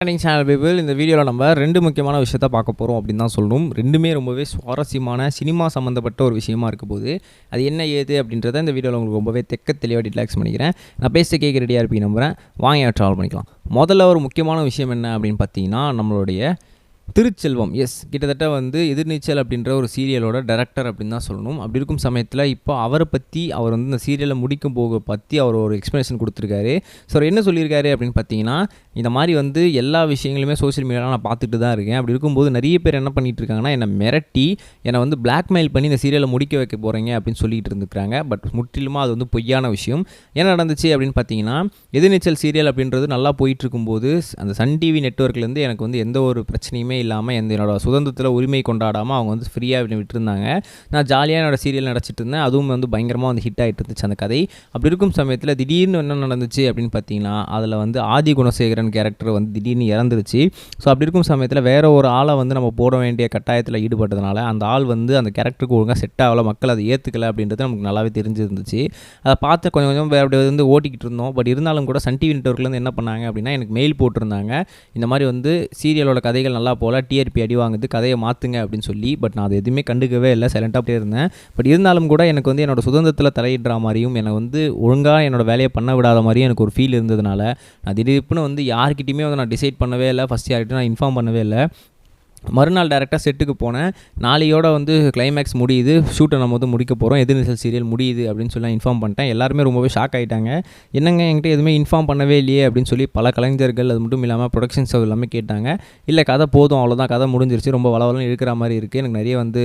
Morning channel people இந்த வீடியோவில் நம்ம ரெண்டு முக்கியமான விஷயத்த பார்க்க போகிறோம் அப்படின்னு தான் சொல்லணும். ரெண்டுமே ரொம்பவே சுவாரஸ்யமான சினிமா சம்மந்தப்பட்ட ஒரு விஷயமா இருக்க போது அது என்ன ஏது அப்படின்றத இந்த வீடியோவில் உங்களுக்கு ரொம்பவே தெக்க தெளிவாக டிலாக்ஸ் பண்ணிக்கிறேன். நான் பேச கேட்க ரெடியாக இருப்பீங்க நம்புகிறேன் வாங்க ட்ராவல் பண்ணிக்கலாம். முதல்ல ஒரு முக்கியமான விஷயம் என்ன அப்படின்னு பார்த்தீங்கன்னா நம்மளுடைய திருச்செல்வம். எஸ் கிட்டத்தட்ட வந்து எதிர்நீச்சல் அப்படின்ற ஒரு சீரியலோட டேரக்டர் அப்படின்னு தான் சொல்லணும். அப்படி இருக்கும் சமயத்தில் இப்போ அவரை பற்றி அவர் வந்து இந்த சீரியலை முடிக்கும் போக பற்றி அவர் ஒரு எக்ஸ்ப்ளனேஷன் கொடுத்துருக்காரு. ஸோ அவர் என்ன சொல்லியிருக்காரு அப்படின்னு பார்த்தீங்கன்னா இந்த மாதிரி வந்து எல்லா விஷயங்களுமே சோஷியல் மீடியாவில் நான் பார்த்துட்டு தான் இருக்கேன். அப்படி இருக்கும்போது நிறைய பேர் என்ன பண்ணிட்டு இருக்காங்கன்னா என்னை மிரட்டி என்னை வந்து பிளாக்மெயில் பண்ணி இந்த சீரியலை முடிக்க வைக்க போகிறீங்க அப்படின்னு சொல்லிட்டு இருந்துக்கிறாங்க பட் முற்றிலுமாக அது வந்து பொய்யான விஷயம். என்ன நடந்துச்சு அப்படின்னு பார்த்தீங்கன்னா எதிர்நீச்சல் சீரியல் அப்படின்றது நல்லா போயிட்டு இருக்கும்போது அந்த சன் டிவி நெட்ஒர்க்லேருந்து எனக்கு வந்து எந்த ஒரு பிரச்சனையுமே இல்லாமல் எந்த என்னோட சுதந்திரத்தில் உரிமை கொண்டாடாமல் அவங்க வந்து ஃப்ரீயாக விட்டுருந்தாங்க நான் ஜாலியாக என்னோட சீரியல் நடிச்சிட்டு இருந்தேன். அதுவும் வந்து பயங்கரமாக வந்து ஹிட் ஆகிட்டு இருந்துச்சு அந்த கதை. அப்படி இருக்கும் சமயத்தில் திடீர்னு என்ன நடந்துச்சு அப்படின்னு பார்த்தீங்கன்னா அதில் வந்து ஆதி வீரன் கேரக்டர் வந்து திடீர்னு இறந்துருச்சு. ஸோ அப்படி இருக்கும் சமயத்தில் வேற ஒரு ஆளை வந்து நம்ம போட வேண்டிய கட்டாயத்தில் ஈடுபட்டதுனால அந்த ஆள் வந்து அந்த கேரக்டருக்கு ஒழுங்காக செட் ஆகல மக்கள் அதை ஏற்றுக்கல அப்படின்றது நமக்கு நல்லாவே தெரிஞ்சிருந்துச்சு. அதை பார்த்து கொஞ்சம் கொஞ்சம் வேறு அப்படி வந்து ஓட்டிக்கிட்டு இருந்தோம். பட் இருந்தாலும் கூட சன் டிவி நெட்ஒர்க்லேருந்து என்ன பண்ணாங்க அப்படின்னா எனக்கு மெயில் போட்டிருந்தாங்க. இந்த மாதிரி வந்து சீரியலோட கதைகள் நல்லா போல டிஆர்பி அடி வாங்குது கதையை மாற்றுங்க அப்படின்னு சொல்லி. பட் நான் அதை எதுவுமே கண்டுக்கவே இல்லை சைலண்ட்டாக அப்படியே இருந்தேன். பட் இருந்தாலும் கூட எனக்கு வந்து என்னோட சுதந்திரத்தில் தலையிடுற மாதிரியும் என்னை வந்து ஒழுங்காக என்னோட வேலையை பண்ண விடாத மாதிரியும் எனக்கு ஒரு ஃபீல் இருந்ததுனால நான் திடீர்னு வந்து யார்கிட்டையுமே வந்து நான் டிசைட் பண்ணவே இல்லை. ஃபஸ்ட் யார்கிட்டையும் நான் இன்ஃபார்ம் பண்ணவே இல்லை. மறுநாள் டேரெக்டாக செட்டுக்கு போனேன். நாளையோட வந்து கிளைமேக்ஸ் முடியுது. ஷூட்டை நம்ம வந்து முடிக்க போகிறோம் எதிர்நீச்சல் சீரியல் முடியுது அப்படின்னு சொல்லி இன்ஃபார்ம் பண்ணிட்டேன். எல்லாருமே ரொம்பவே ஷாக் ஆகிட்டாங்க என்னங்க என்கிட்ட எதுவுமே இன்ஃபார்ம் பண்ணவே இல்லையே அப்படின்னு சொல்லி பல கலைஞர்கள் அது மட்டும் இல்லாமல் ப்ரொடக்ஷன்ஸ் எல்லாமே கேட்டாங்க. இல்லை கதை போதும் அவ்வளோதான் கதை முடிஞ்சிருச்சு. ரொம்ப வளவலன்னு இருக்கிற மாதிரி இருக்குது எனக்கு நிறைய வந்து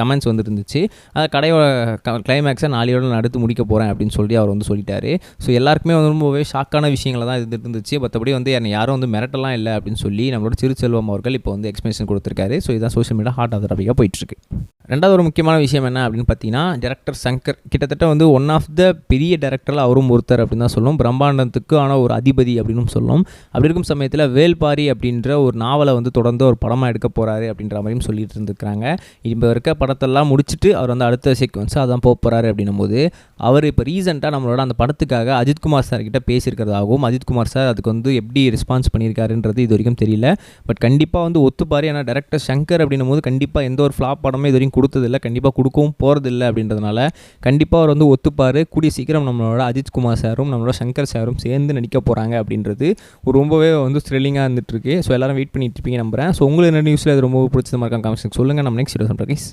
கமெண்ட்ஸ் வந்துருந்துச்சு அதை கடையோட கிளைமேக்ஸை நாளையோட நடத்து முடிக்க போகிறேன் அப்படின்னு சொல்லி அவர் வந்து சொல்லிட்டாரு. ஸோ எல்லாருக்குமே வந்து ரொம்பவே ஷாக்கான விஷயங்களை தான் இருந்துட்டு இருந்துச்சு மற்றபடி வந்து என்னை யாரும் வந்து மிரட்டலாம் இல்லை அப்படின்னு சொல்லி நம்மளோட திருச்செல்வம் அவர்கள் இப்போ வந்து எக்ஸ்பிளேஷன் கொடுத்துருக்காரு. ஸோ இதான் சோஷியல் மீடியா ஹாட் ஆஃப் டாப்பிக்காக போயிட்டுருக்கு. ரெண்டாவது ஒரு முக்கியமான விஷயம் என்ன அப்படின்னு பார்த்தீங்கன்னா டேரக்டர் சங்கர் கிட்டத்தட்ட வந்து ஒன் ஆஃப் த பெரிய டேரக்டரில் அவரும் ஒருத்தர் அப்படின்னு தான் சொல்லும். பிரம்மாண்டத்துக்கு ஆனால் ஒரு அதிபதி அப்படின்னு சொல்லும். அப்படி இருக்கும் சமயத்தில் வேல்பாரி அப்படின்ற ஒரு நாவலை வந்து தொடர்ந்து ஒரு படமாக எடுக்க போகிறாரு அப்படின்ற மாதிரியும் சொல்லிட்டு இருந்துக்கிறாங்க இப்போ இருக்க படத்தெல்லாம் முடிச்சுட்டு அவர் வந்து அடுத்த சீக்வன்ஸ் அதான் போக போகிறாரு அப்படின்னும் போது அவர் இப்போ ரீசெண்டாக நம்மளோட அந்த படத்துக்காக அஜித்குமார் சார் கிட்ட பேசியிருக்கிறதாகவும் அஜித்குமார் சார் அதுக்கு வந்து எப்படி ரெஸ்பான்ஸ் பண்ணியிருக்காருன்றது இது வரைக்கும் தெரியல. பட் கண்டிப்பாக வந்து ஒத்துப்பாரு. ஏன்னா டேரக்டர் சங்கர் அப்படின்னும் போது கண்டிப்பாக எந்த ஒரு ஃப்ளாப் படமே இது வரைக்கும் கொடுத்ததில்ல கண்டிப்பாக கொடுக்கவும் போகிறதில்ல அப்படின்றதுனால கண்டிப்பாக அவர் வந்து ஒத்துப்பார். கூடிய சீக்கிரம் நம்மளோட அஜித்குமார் சாரும் நம்மளோட சங்கர் சாரும் சேர்ந்து நடிக்க போகிறாங்க அப்படின்றது ஒரு ரொம்பவே வந்து த்ரில்லிங்காக இருந்துட்டுருக்கு. ஸோ எல்லாரும் வெயிட் பண்ணிட்டு இருப்பீங்க நம்புறேன். ஸோ உங்களுக்கு என்ன நியூஸில் அது ரொம்ப பிடிச்சது மாதிரி கமெண்ட்ஸ் சொல்லுங்கள் நம்ம நெக்ஸ்ட் வீடியோ சொல்கிறேன்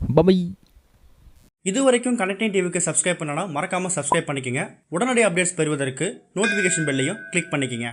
பபை இது வரைக்கும் கனெக்டிங் டிவிக்கு சப்ஸ்கிரைப் பண்ணனா மறக்காமல் சப்ஸ்கிரைப் பண்ணிக்கங்க. உடனடி அப்டேட்ஸ் பெறுவதற்கு நோட்டிஃபிகேஷன் பெல்லையும் கிளிக் பண்ணிக்கங்க.